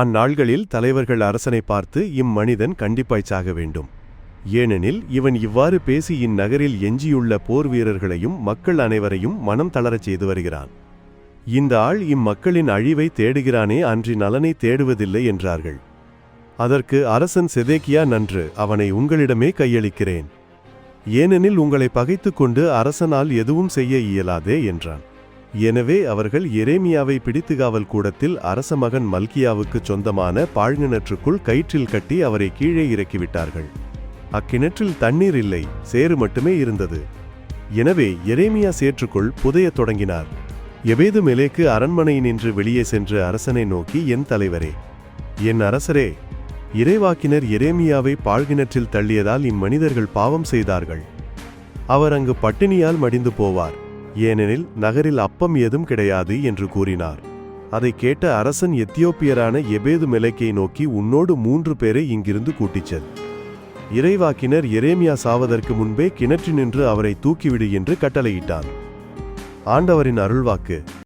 அந்நாள்களில் தலைவர்கள் அரசனை பார்த்து இம்மனிதன் கண்டிப்பாய் சாக வேண்டும். ஏனெனில் இவன் இவ்வாறு பேசி இந்நகரில் எஞ்சியுள்ள போர் வீரர்களையும் மக்கள் அனைவரையும் மனம் தளரச் செய்து வருகிறான். இந்த ஆள் இம்மக்களின் அழிவை தேடுகிறானே அன்றி நலனை தேடுவதில்லை என்றார்கள். அதற்கு அரசன் செதேக்கியா நன்று அவனை உங்களிடமே கையளிக்கிறேன். ஏனெனில் உங்களை பகைத்துக்கொண்டு அரசனால் எதுவும் செய்ய இயலாதே என்றான். எனவே அவர்கள் எரேமியாவை பிடித்து காவல் கூடத்தில் அரச மகன் மல்கியாவுக்குச் சொந்தமான பாழ்கிணற்றுக்குள் கயிற்றில் கட்டி அவரை கீழே இறக்கிவிட்டார்கள். அக்கிணற்றில் தண்ணீர் இல்லை சேறு மட்டுமே இருந்தது. எனவே எரேமியா சேற்றுக்குள் புதையத் தொடங்கினார். எபேது மேலேக்கு அரண்மனை நின்று வெளியே சென்று அரசனை நோக்கி என் தலைவரே என் அரசரே இறைவாக்கினர் எரேமியாவை பாழ்கிணற்றில் தள்ளியதால் இம்மனிதர்கள் பாவம் செய்தார்கள். அவர் அங்கு பட்டினியால் மடிந்து போவார். ஏனெனில் நகரில் அப்பம் ஏதும் கிடையாது என்று கூறினார். அதை கேட்ட அரசன் எத்தியோப்பியரான எபேது மெலைக்கை நோக்கி உன்னோடு மூன்று பேரை இங்கிருந்து கூட்டிச்சது இறைவாக்கினர் எரேமியா சாவதற்கு முன்பே கிணற்றினின்று அவரை தூக்கிவிடு என்று கட்டளையிட்டான். ஆண்டவரின் அருள்வாக்கு.